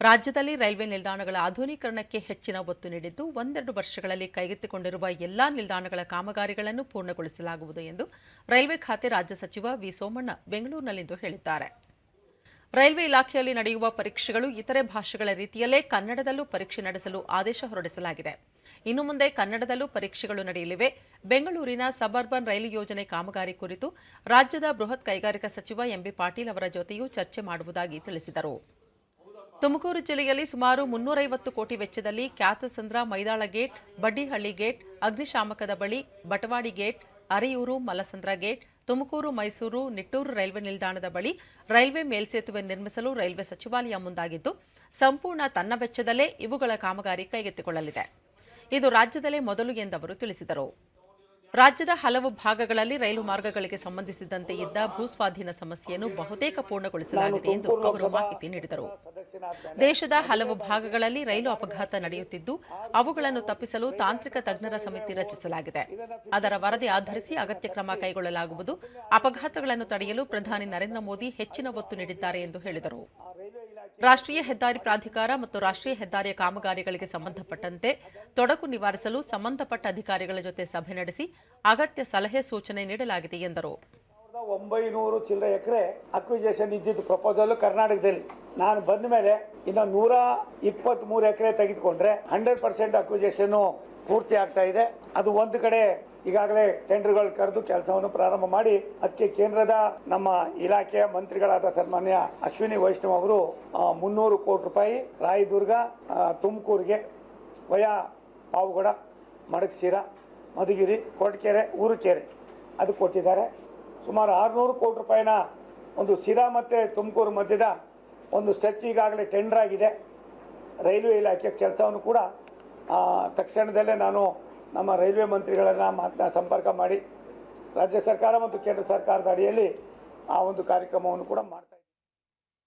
ರಾಜ್ಯದಲ್ಲಿ ರೈಲ್ವೆ ನಿಲ್ದಾಣಗಳ ಆಧುನೀಕರಣಕ್ಕೆ ಹೆಚ್ಚಿನ ಒತ್ತು ನೀಡಿದ್ದು, ಒಂದೆರಡು ವರ್ಷಗಳಲ್ಲಿ ಕೈಗೆತ್ತಿಕೊಂಡಿರುವ ಎಲ್ಲಾ ನಿಲ್ದಾಣಗಳ ಕಾಮಗಾರಿಗಳನ್ನು ಪೂರ್ಣಗೊಳಿಸಲಾಗುವುದು ಎಂದು ರೈಲ್ವೆ ಖಾತೆ ರಾಜ್ಯ ಸಚಿವ ವಿ ಸೋಮಣ್ಣ ಬೆಂಗಳೂರಿನಲ್ಲಿಂದು ಹೇಳಿದ್ದಾರೆ. ರೈಲ್ವೆ ಇಲಾಖೆಯಲ್ಲಿ ನಡೆಯುವ ಪರೀಕ್ಷೆಗಳು ಇತರೆ ಭಾಷೆಗಳ ರೀತಿಯಲ್ಲೇ ಕನ್ನಡದಲ್ಲೂ ಪರೀಕ್ಷೆ ನಡೆಸಲು ಆದೇಶ ಹೊರಡಿಸಲಾಗಿದೆ. ಇನ್ನು ಮುಂದೆ ಕನ್ನಡದಲ್ಲೂ ಪರೀಕ್ಷೆಗಳು ನಡೆಯಲಿವೆ. ಬೆಂಗಳೂರಿನ ಸಬರ್ಬನ್ ರೈಲು ಯೋಜನೆ ಕಾಮಗಾರಿ ಕುರಿತು ರಾಜ್ಯದ ಬೃಹತ್ ಕೈಗಾರಿಕಾ ಸಚಿವ ಎಂಬಿ ಪಾಟೀಲ್ ಅವರ ಜೊತೆಯೂ ಚರ್ಚೆ ಮಾಡುವುದಾಗಿ ತಿಳಿಸಿದರು. ತುಮಕೂರು ಜಿಲ್ಲೆಯಲ್ಲಿ ಸುಮಾರು ಮುನ್ನೂರೈವತ್ತು ಕೋಟಿ ವೆಚ್ಚದಲ್ಲಿ ಖ್ಯಾತಸಂದ್ರ ಮೈದಾಳ ಗೇಟ್, ಬಡ್ಡಿಹಳ್ಳಿ ಗೇಟ್, ಅಗ್ನಿಶಾಮಕದ ಬಳಿ Batawadi gate, Areyur Malasandra gate, Tumakuru Mysuru Nittur railway ನಿಲ್ದಾಣದ ಬಳಿ ರೈಲ್ವೆ ಮೇಲ್ಸೇತುವೆ ನಿರ್ಮಿಸಲು ರೈಲ್ವೆ ಸಚಿವಾಲಯ ಮುಂದಾಗಿದ್ದು, ಸಂಪೂರ್ಣ ತನ್ನ ವೆಚ್ಚದಲ್ಲೇ ಇವುಗಳ ಕಾಮಗಾರಿ ಕೈಗೆತ್ತಿಕೊಳ್ಳಲಿದೆ. ಇದು ರಾಜ್ಯದಲ್ಲೇ ಮೊದಲು ಎಂದವರು ತಿಳಿಸಿದರು. ರಾಜ್ಯದ ಹಲವು ಭಾಗಗಳಲ್ಲಿ ರೈಲು ಮಾರ್ಗಗಳಿಗೆ ಸಂಬಂಧಿಸಿದಂತೆ ಇದ್ದ ಭೂಸ್ವಾಧೀನ ಸಮಸ್ಯೆಯನ್ನು ಬಹುತೇಕ ಪೂರ್ಣಗೊಳಿಸಲಾಗಿದೆ ಎಂದು ಅವರು ಮಾಹಿತಿ ನೀಡಿದರು. ದೇಶದ ಹಲವು ಭಾಗಗಳಲ್ಲಿ ರೈಲು ಅಪಘಾತ ನಡೆಯುತ್ತಿದ್ದು ಅವುಗಳನ್ನು ತಪ್ಪಿಸಲು ತಾಂತ್ರಿಕ ತಜ್ಞರ ಸಮಿತಿ ರಚಿಸಲಾಗಿದೆ. ಅದರ ವರದಿ ಆಧರಿಸಿ ಅಗತ್ಯ ಕ್ರಮ ಕೈಗೊಳ್ಳಲಾಗುವುದು. ಅಪಘಾತಗಳನ್ನು ತಡೆಯಲು ಪ್ರಧಾನಿ ನರೇಂದ್ರ ಮೋದಿ ಹೆಚ್ಚಿನ ಒತ್ತು ನೀಡಿದ್ದಾರೆ ಎಂದು ಹೇಳಿದರು. ರಾಷ್ಟ್ರೀಯ ಹೆದ್ದಾರಿ ಪ್ರಾಧಿಕಾರ ಮತ್ತು ರಾಷ್ಟ್ರೀಯ ಹೆದ್ದಾರಿಯ ಕಾಮಗಾರಿಗಳಿಗೆ ಸಂಬಂಧಪಟ್ಟಂತೆ ತೊಡಕು ನಿವಾರಿಸಲು ಸಂಬಂಧಪಟ್ಟ ಅಧಿಕಾರಿಗಳ ಜೊತೆ ಸಭೆ ನಡೆಸಿ ಅಗತ್ಯ ಸಲಹೆ ಸೂಚನೆ ನೀಡಲಾಗಿದೆ ಎಂದರು. ಒಂಬೈನೂರು ಚಿಲ್ಲರೆ ಎಕರೆ ಅಕ್ವಿಜೇಷನ್ ಇದ್ದಿದ್ದು ಪ್ರಪೋಸಲ್ ಕರ್ನಾಟಕದಲ್ಲಿ. ನಾನು ಬಂದ ಮೇಲೆ ಇನ್ನು ನೂರ ಇಪ್ಪತ್ತ್ಮೂರು ಎಕರೆ ತೆಗೆದುಕೊಂಡ್ರೆ ಹಂಡ್ರೆಡ್ ಪರ್ಸೆಂಟ್ ಅಕ್ವಿಜೇಷನ್ ಪೂರ್ತಿ ಆಗ್ತಾ ಇದೆ. ಅದು ಒಂದು ಕಡೆ ಈಗಾಗಲೇ ಟೆಂಡರ್ಗಳು ಕರೆದು ಕೆಲಸವನ್ನು ಪ್ರಾರಂಭ ಮಾಡಿ, ಅದಕ್ಕೆ ಕೇಂದ್ರದ ನಮ್ಮ ಇಲಾಖೆಯ ಮಂತ್ರಿಗಳಾದ ಸನ್ಮಾನ್ಯ ಅಶ್ವಿನಿ ವೈಷ್ಣವ್ ಅವರು ಮುನ್ನೂರು ಕೋಟಿ ರೂಪಾಯಿ ರಾಯದುರ್ಗ ತುಮಕೂರಿಗೆ ವಯಾ ಪಾವುಗಡ ಮಡಕ್ಸೀರ ಮಧುಗಿರಿ ಕೊರಟಗೆರೆ ಊರುಕೆರೆ ಅದು ಕೊಟ್ಟಿದ್ದಾರೆ. ಸುಮಾರು ಆರುನೂರು ಕೋಟಿ ರೂಪಾಯಿನ ಒಂದು ಸಿರಾ ಮತ್ತು ತುಮಕೂರು ಮಧ್ಯದ ಒಂದು ಸ್ಟ್ರೆಚ್ ಈಗಾಗಲೇ ಟೆಂಡರ್ ಆಗಿದೆ. ರೈಲ್ವೆ ಇಲಾಖೆ ಕೆಲಸವನ್ನು ಕೂಡ ತಕ್ಷಣದಲ್ಲೇ ನಾನು ನಮ್ಮ ರೈಲ್ವೆ ಮಂತ್ರಿಗಳನ್ನು ಮಾತನ್ನ ಸಂಪರ್ಕ ಮಾಡಿ, ರಾಜ್ಯ ಸರ್ಕಾರ ಮತ್ತು ಕೇಂದ್ರ ಸರ್ಕಾರದ ಅಡಿಯಲ್ಲಿ ಆ ಒಂದು ಕಾರ್ಯಕ್ರಮವನ್ನು ಕೂಡ ಮಾಡ್ತಾ